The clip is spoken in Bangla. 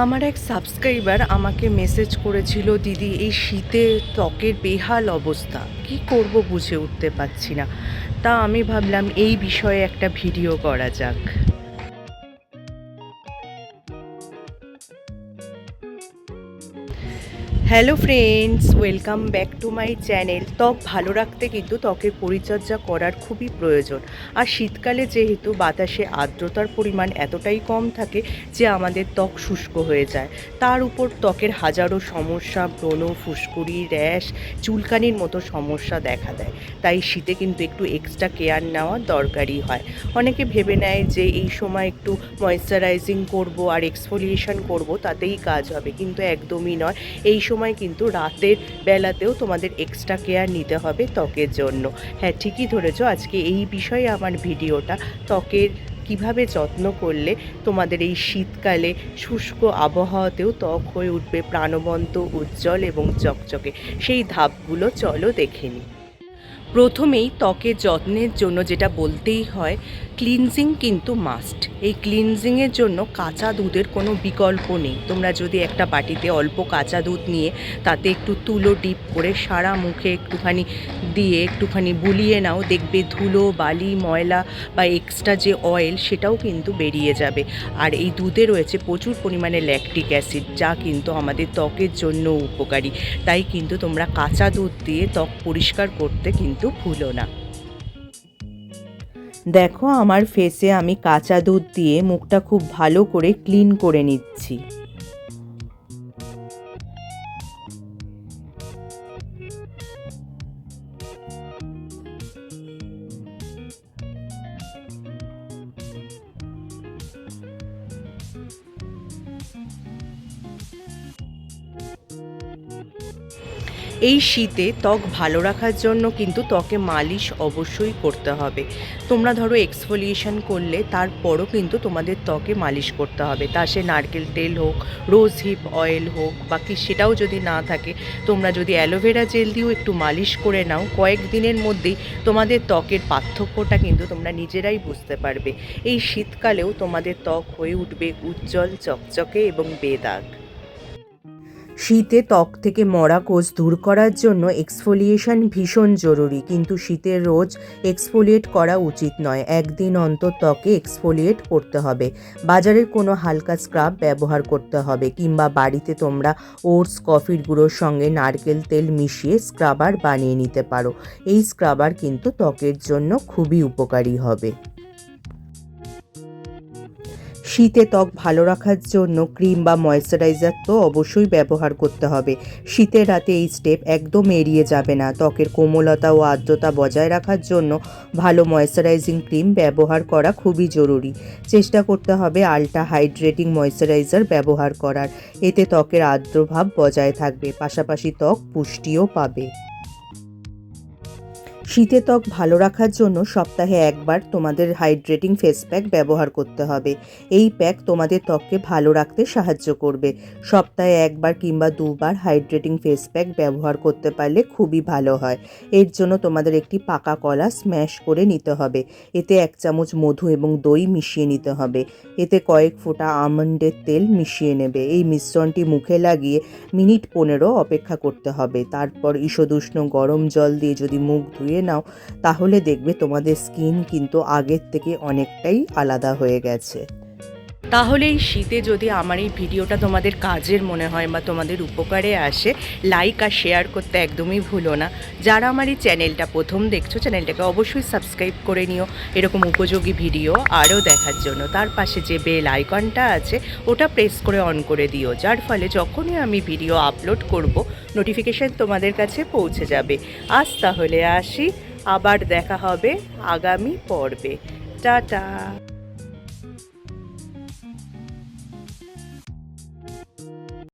আমার এক সাবস্ক্রাইবার আমাকে মেসেজ করেছিল, দিদি, এই শীতে ত্বকের বেহাল অবস্থা। কি করব বুঝে উঠতে পারছি না। তা আমি ভাবলাম, এই বিষয়ে একটা ভিডিও করা যাক। Hello friends, welcome back to my channel. ত্বক ভালো রাখতে কিন্তু ত্বকের পরিচর্যা করার খুবই প্রয়োজন। আর শীতকালে যেহেতু বাতাসে আর্দ্রতার পরিমাণ এতটাই কম থাকে যে আমাদের ত্বক শুষ্ক হয়ে যায়। তার উপর ত্বকের হাজারো সমস্যা, ব্রণ, ফুসকুড়ি, র্যাশ, চুলকানির মতো সমস্যা দেখা দেয়। তাই শীতে কিন্তু একটু এক্সট্রা কেয়ার নেওয়া দরকারই হয়। অনেকে ভেবে নেয় যে এই সময় একটু ময়েশ্চারাইজিং করব আর এক্সফোলিয়েশন করব, তাতেই কাজ হবে। কিন্তু একদমই নয়। এই সময় কিন্তু রাতের বেলাতেও তোমাদের এক্সট্রা কেয়ার নিতে হবে ত্বকের জন্য। হ্যাঁ ঠিকই ধরেছো, আজকে এই বিষয়ে আমার ভিডিওটা ত্বকের কীভাবে যত্ন করলে তোমাদের এই শীতকালে শুষ্ক আবহাওয়াতেও ত্বক হয়ে উঠবে, প্রাণবন্ত, উজ্জ্বল এবং চকচকে, সেই ধাপগুলো চলো দেখে নিই। প্রথমেই ত্বকের যত্নের জন্য যেটা বলতেই হয় ক্লিনজিং কিন্তু মাস্ট এই ক্লিনজিংয়ের জন্য কাঁচা দুধের কোনো বিকল্প নেই। তোমরা যদি একটা বাটিতে অল্প কাঁচা দুধ নিয়ে তাতে একটু তুলো ডিপ করে সারা মুখে একটুখানি দিয়ে একটুখানি বুলিয়ে নাও, দেখবে ধুলো, বালি, ময়লা বা এক্সট্রা যে অয়েল সেটাও কিন্তু বেরিয়ে যাবে। আর এই দুধে রয়েছে প্রচুর পরিমাণে ল্যাকটিক অ্যাসিড যা কিন্তু আমাদের ত্বকের জন্য উপকারী। তাই কিন্তু তোমরা কাঁচা দুধ দিয়ে ত্বক পরিষ্কার করতে কিন্তু ভুলো না। দেখো আমার ফেসে আমি কাঁচা দুধ দিয়ে মুখটা খুব ভালো করে ক্লিন করে নিচ্ছি। এই শীতে ত্বক ভালো রাখার জন্য কিন্তু ত্বকে মালিশ অবশ্যই করতে হবে। তোমরা ধরো এক্সফোলিয়েশন করলে তারপরও কিন্তু তোমাদের ত্বকে মালিশ করতে হবে। তা সে নারকেল তেল হোক রোজ হিপ অয়েল হোক, বাকি সেটাও যদি না থাকে, তোমরা যদি অ্যালোভেরা জেল দিয়েও একটু মালিশ করে নাও, কয়েক দিনের মধ্যেই তোমাদের ত্বকের পার্থক্যটা কিন্তু তোমরা নিজেরাই বুঝতে পারবে। এই শীতকালেও তোমাদের ত্বক হয়ে উঠবে উজ্জ্বল, চকচকে এবং বেদাগ। শীতে ত্বক থেকে মরা কোষ দূর করার জন্য এক্সফোলিয়েশন ভীষণ জরুরি, কিন্তু শীতের রোজ এক্সফোলিয়েট করা উচিত নয়। একদিন অন্তর ত্বকে এক্সফোলিয়েট করতে হবে। বাজারের কোনো হালকা স্ক্রাব ব্যবহার করতে হবে, কিংবা বাড়িতে তোমরা ওটস, কফির গুঁড়োর সঙ্গে নারকেল তেল মিশিয়ে স্ক্রাবার বানিয়ে নিতে পারো। এই স্ক্রাবার কিন্তু ত্বকের জন্য খুবই উপকারী হবে। শীতে ত্বক ভালো রাখার জন্য ক্রিম বা ময়েশ্চারাইজার তো অবশ্যই ব্যবহার করতে হবে। শীতের রাতে এই স্টেপ একদম এড়িয়ে যাবে না। ত্বকের কোমলতা ও আর্দ্রতা বজায় রাখার জন্য ভালো ময়েশ্চারাইজিং ক্রিম ব্যবহার করা খুবই জরুরি। চেষ্টা করতে হবে আলট্রা হাইড্রেটিং ময়েশ্চারাইজার ব্যবহার করার। এতে ত্বকের আর্দ্রভাব বজায় থাকবে, পাশাপাশি ত্বক পুষ্টিও পাবে। শীতে ত্বক ভালো রাখার জন্য সপ্তাহে একবার তোমাদের হাইড্রেটিং ফেস প্যাক ব্যবহার করতে হবে। এই প্যাক তোমাদের ত্বককে ভালো রাখতে সাহায্য করবে। সপ্তাহে একবার কিংবা দুবার হাইড্রেটিং ফেস প্যাক ব্যবহার করতে পারলে খুবই ভালো হয়। এর জন্য তোমাদের একটি পাকা কলা স্ম্যাশ করে নিতে হবে। এতে এক চামচ মধু এবং দই মিশিয়ে নিতে হবে। এতে কয়েক ফোঁটা আমন্ডের তেল মিশিয়ে নেবে। এই মিশ্রণটি মুখে লাগিয়ে মিনিট পনেরো অপেক্ষা করতে হবে। তারপর ঈষদুষ্ণ গরম জল দিয়ে যদি মুখ ধুয়ে নাও তাহলে দেখবে তোমাদের স্কিন কিন্তু আগের থেকে অনেকটাই আলাদা হয়ে গেছে। তাহলে এই শীতে যদি আমার এই ভিডিওটা তোমাদের কাজের মনে হয় বা তোমাদের উপকারে আসে লাইক আর শেয়ার করতে একদমই ভুলো না। যারা আমার এই চ্যানেলটা প্রথম দেখছ চ্যানেলটাকে অবশ্যই সাবস্ক্রাইব করে নিও। এরকম উপযোগী ভিডিও আরও দেখার জন্য। তার পাশে যে বেল আইকনটা আছে, ওটা প্রেস করে অন করে দিও। যার ফলে যখনই আমি ভিডিও আপলোড করব নোটিফিকেশান তোমাদের কাছে পৌঁছে যাবে। আজ তাহলে আসি, আবার দেখা হবে আগামী পর্বে। টাটা!